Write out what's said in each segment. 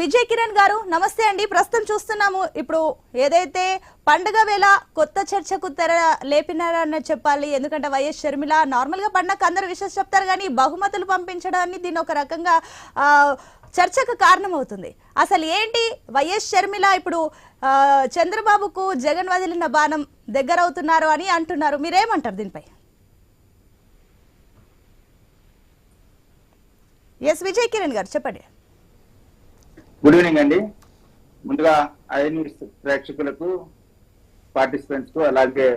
విజయ్ కిరణ్ గారు నమస్తే అండి. ప్రస్తుతం చూస్తున్నాము. ఇప్పుడు ఏదైతే పండుగ వేళ కొత్త చర్చకు తెర లేపినారని చెప్పాలి. ఎందుకంటే వైఎస్ షర్మిల నార్మల్గా పండగ అందరు విషయం చెప్తారు కానీ బహుమతులు పంపించడాన్ని దీని ఒక రకంగా చర్చకు కారణమవుతుంది. అసలు ఏంటి వైఎస్ షర్మిల ఇప్పుడు చంద్రబాబుకు జగన్ వదిలిన బాణం దగ్గర అవుతున్నారు అని అంటున్నారు. మీరేమంటారు దీనిపై? ఎస్ విజయ్ కిరణ్ గారు చెప్పండి. గుడ్ ఈవినింగ్ అండి. ముందుగా ఐ న్యూస్ ప్రేక్షకులకు పార్టిసిపెంట్స్కు అలాగే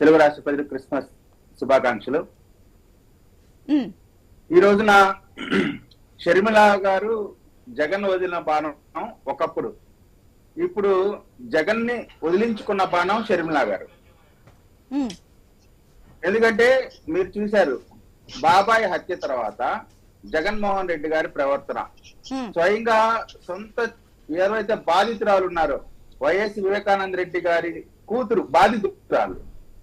తెలుగు రాష్ట్ర ప్రజలకు క్రిస్మస్ శుభాకాంక్షలు. ఈ రోజున షర్మిల గారు జగన్ వదిలిన బాణం ఒకప్పుడు. ఇప్పుడు జగన్ని వదిలించుకున్న బాణం షర్మిల గారు. ఎందుకంటే మీరు చూశారు బాబాయ్ హత్య తర్వాత జగన్మోహన్ రెడ్డి గారి ప్రవర్తన. స్వయంగా సొంత ఎవరైతే బాధితురాలు ఉన్నారో వైఎస్ వివేకానంద రెడ్డి గారి కూతురు బాధితురాలు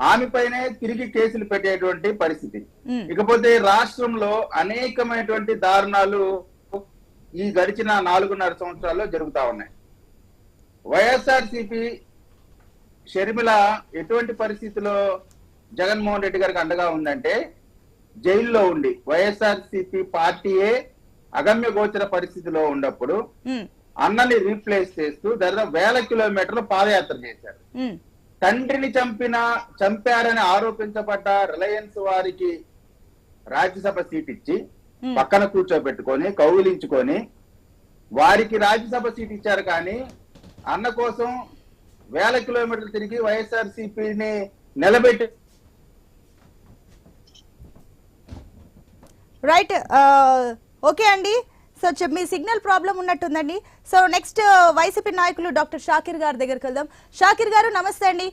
ఆమె పైనే తిరిగి కేసులు పెట్టేటువంటి పరిస్థితి. ఇకపోతే రాష్ట్రంలో అనేకమైనటువంటి దారుణాలు ఈ గడిచిన నాలుగున్నర సంవత్సరాల్లో జరుగుతా ఉన్నాయి. వైఎస్ఆర్ సిపి షర్మిల ఎటువంటి పరిస్థితిలో జగన్మోహన్ రెడ్డి గారికి అండగా ఉందంటే జైల్లో ఉండి వైఎస్ఆర్ సిపి పార్టీయే అగమ్య గోచర పరిస్థితిలో ఉన్నప్పుడు అన్నని రీప్లేస్ చేస్తూ దాదాపు వేల కిలోమీటర్లు పాదయాత్ర చేశారు. తండ్రిని చంపిన చంపారని ఆరోపించబడ్డ రిలయన్స్ వారికి రాజ్యసభ సీట్ ఇచ్చి. పక్కన కూర్చోబెట్టుకొని కౌగిలించుకొని వారికి రాజ్యసభ సీట్ ఇచ్చారు కానీ అన్న కోసం వేల కిలోమీటర్లు తిరిగి వైఎస్ఆర్ సిపిని నిలబెట్టి రైట్ ఓకే uh, అండి. సో చెప్ మీ సిగ్నల్ ప్రాబ్లం ఉన్నట్టుందండి. సో నెక్స్ట్ వైసీపీ నాయకులు డాక్టర్ షాకిర్ గారి దగ్గరికి వెళ్దాం. షాకిర్ గారు నమస్తే అండి.